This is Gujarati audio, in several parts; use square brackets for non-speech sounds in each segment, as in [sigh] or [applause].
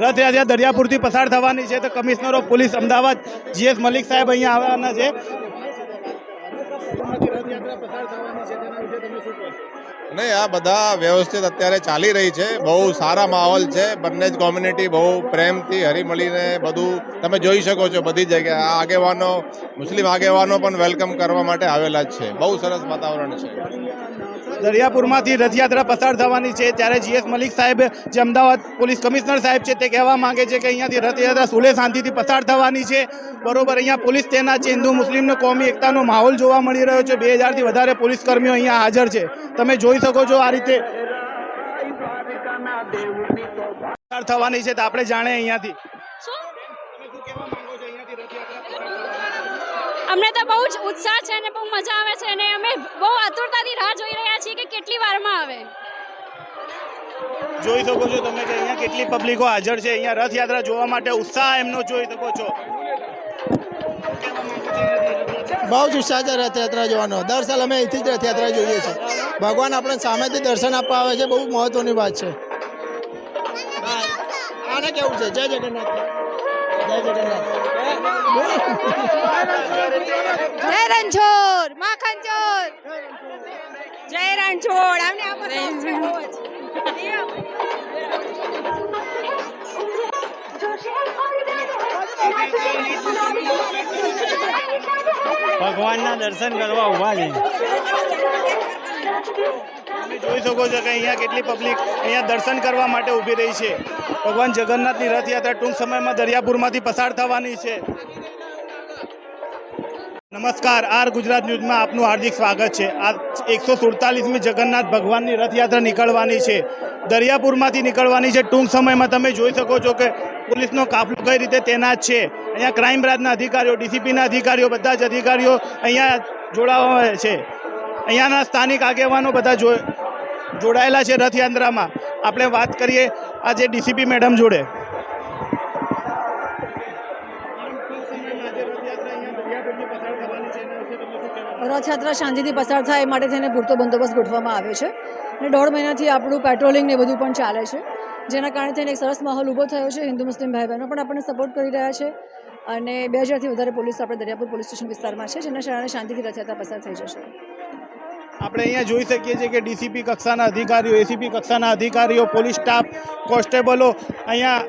રથયાત્રા દરિયાપુરથી પસાર થવાની છે. તો commissioner of police, Ahmedabad, GS Malik સાહેબ અહીંયા આવવાના છે. નહીં, આ બધા વ્યવસ્થિત અત્યારે ચાલી રહી છે. બહુ સારા માહોલ છે. બંને જ કોમ્યુનિટી બહુ પ્રેમથી, હરીમળીને બધું તમે જોઈ શકો છો બધી જગ્યાએ. આ આગેવાનો, મુસ્લિમ આગેવાનો પણ વેલકમ કરવા માટે આવેલા જ છે. બહુ સરસ વાતાવરણ છે. દરિયાપુરમાંથી રથયાત્રા પસાર થવાની છે ત્યારે જીએસ મલિક સાહેબ જે અમદાવાદ પોલીસ કમિશનર સાહેબ છે તે કહેવા માંગે છે કે અહીંયાથી રથયાત્રા સુલે શાંતિથી પસાર થવાની છે. બરોબર અહીંયા પોલીસ તેના છે હિન્દુ મુસ્લિમનો કોમી એકતાનો માહોલ જોવા મળી રહ્યો છે. બે હજારથી વધારે પોલીસ કર્મીઓ અહીંયા હાજર છે. તમે જોઈ શકો છો આ રીતે પસાર થવાની છે તો આપણે જાણે અહીંયાથી. અમને તો બહુ જ ઉત્સાહ છે અને બહુ મજા આવે છે અને અમે બહુ આતુરતાથી રાહ જોઈ રહ્યા છીએ કે કેટલી વારમાં આવે. જોઈ શકો છો તમે કે અહીંયા કેટલી પબ્લિકો હાજર છે. અહીંયા રથયાત્રા જોવા માટે ઉત્સાહ એમનો જોઈ શકો છો. બહુ જ ઉત્સાહ છે રથયાત્રા જોવાનો. દર સાલ અમે અહીંથી જ રથયાત્રા જોઈએ છીએ. ભગવાન આપણે સામેથી દર્શન આપવા આવે છે. બહુ મહત્વની વાત છે. આને કેવું છે? જય જગન્નાથ. જય રણછોડ માખણ ચોર જય રણછોડ. આમને. ભગવાનના દર્શન કરવા ઊભા છે. જોઈ શકો છો કે અહીંયા કેટલી પબ્લિક અહીંયા દર્શન કરવા માટે ઊભી રહી છે. ભગવાન જગન્નાથની રથયાત્રા ટૂંક સમયમાં દરિયાપુરમાંથી પસાર થવાની છે. નમસ્કાર, આર ગુજરાત ન્યૂઝમાં આપનું હાર્દિક સ્વાગત છે. આ એકસો સુડતાલીસમી જગન્નાથ ભગવાનની રથયાત્રા નીકળવાની છે. દરિયાપુરમાંથી નીકળવાની છે ટૂંક સમયમાં. તમે જોઈ શકો છો કે પોલીસનો કાફલો કઈ રીતે તૈનાત છે. અહીંયા ક્રાઇમ બ્રાન્ચના અધિકારીઓ, ડીસીપીના અધિકારીઓ, બધા જ અધિકારીઓ અહીંયા જોડાવા છે. અહીંયાના સ્થાનિક આગેવાનો બધા જો જોડાયેલા છે રથયાત્રામાં. આપણે વાત કરીએ આજે ડીસીપી મેડમ જોડે. રથયાત્રા શાંતિથી પસાર થાય એ માટે થઈને પૂરતો બંદોબસ્ત ગોઠવવામાં આવ્યો છે. અને દોઢ મહિનાથી આપણું પેટ્રોલિંગ ને બધું પણ ચાલે છે. જેના કારણે થઈને એક સરસ માહોલ ઊભો થયો છે. હિન્દુ, મુસ્લિમ ભાઈ બહેનો પણ આપણને સપોર્ટ કરી રહ્યા છે. અને બે હજારથી વધારે પોલીસ, આપણે દરિયાપુર પોલીસ સ્ટેશન વિસ્તારમાં છે, જેના કારણે શાંતિથી રથયાત્રા પસાર થઈ જશે. આપણે અહીંયા જોઈ શકીએ છીએ કે ડીસીપી કક્ષાના અધિકારીઓ, એસીપી કક્ષાના અધિકારીઓ, પોલીસ સ્ટાફ, કોન્સ્ટેબલો અહીંયા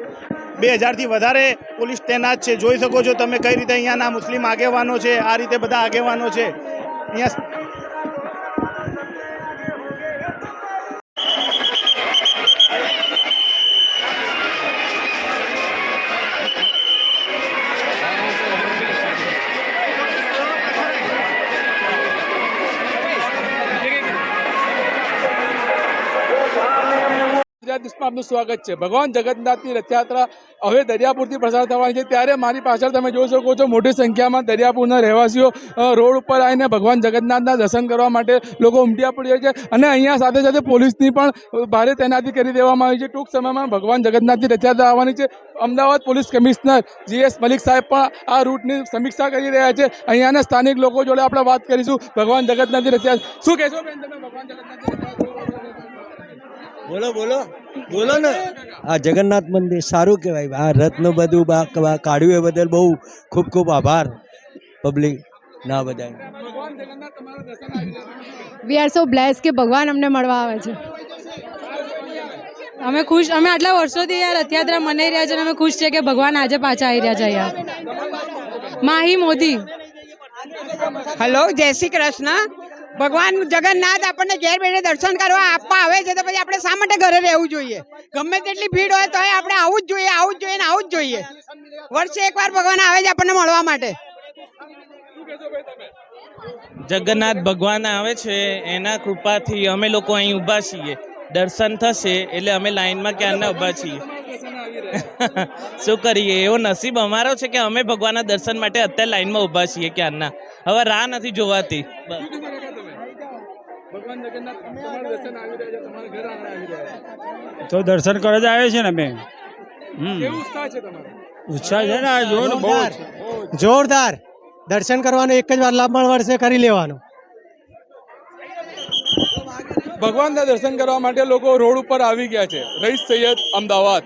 બે હજારથી વધારે પોલીસ તૈનાત છે. જોઈ શકો છો તમે કઈ રીતે અહીંયાના મુસ્લિમ આગેવાનો છે, આ રીતે બધા આગેવાનો છે. અહીંયા ગુજરાત ન્યૂઝમાં આપનું સ્વાગત છે. ભગવાન જગન્નાથની રથયાત્રા હવે દરિયાપુરથી પસાર થવાની છે. ત્યારે મારી પાછળ તમે જોઈ શકો છો મોટી સંખ્યામાં દરિયાપુરના રહેવાસીઓ રોડ ઉપર આવીને ભગવાન જગન્નાથના દર્શન કરવા માટે લોકો ઉમટ્યા પડ્યા છે. અને અહીંયા સાથે સાથે પોલીસની પણ ભારે તૈનાતી કરી દેવામાં આવી છે. ટૂંક સમયમાં ભગવાન જગન્નાથની રથયાત્રા આવવાની છે. Ahmedabad police commissioner GS Malik સાહેબ પણ આ રૂટની સમીક્ષા કરી રહ્યા છે. અહીંયાના સ્થાનિક લોકો જોડે આપણે વાત કરીશું. ભગવાન જગન્નાથની રથયાત્રા શું કહેશો બેન તમે? ભગવાન જગન્નાથની રથયાત્રા બોલો બોલો. બોલો ને. આ જગન્નાથ મંદિર સારું કહેવાય. આ રથનું બધું કાઢ્યું એ બદલ બહુ ખૂબ ખૂબ આભાર. પબ્લિક ના છે વી આર સો બ્લેસ કે ભગવાન અમને મળવા આવે છે. અમે ખુશ અમે આટલા વર્ષોથી યાર રથયાત્રા મનાઈ રહ્યા છે અને અમે ખુશ છે કે ભગવાન આજે પાછા આવી રહ્યા છે યાર. માહી મોદી. હેલો જય શ્રી કૃષ્ણ. ભગવાન જગન્નાથ આપણને ઘેર બેઠે દર્શન કરવા આપવા આવે છે, તો પછી આપણે શા માટે ઘરે રહેવું જોઈએ? ગમે તેટલી ભીડ હોય તો આપણે આવું જ જોઈએ, આવું જ જોઈએ ને આવું જ જોઈએ. વર્ષે એકવાર ભગવાન આવે છે આપણને મળવા માટે. જગન્નાથ ભગવાન આવે છે, એના કૃપાથી અમે લોકો અહીં ઊભા છીએ. દર્શન થશે એટલે અમે લાઈનમાં ક્યારના ઊભા છીએ? [laughs] શું કરીએ? એવો નસીબ અમારો છે કે અમે ભગવાનના દર્શન માટે અત્યારે લાઈનમાં ઊભા છીએ ક્યારના. હવે રાહ નથી જોવાતી. તો દર્શન કરવા જ આવે છે ને અમે ઉત્સાહ છે તમારો? ઉત્સાહ છે ને આ જો ને બહુ જોરદાર દર્શન કરવાનો એક જ વાર લાભ મળશે કરી લેવાનો. ભગવાનના દર્શન કરવા માટે લોકો રોડ ઉપર આવી ગયા છે. રઈસ સૈયદ અમદાવાદ.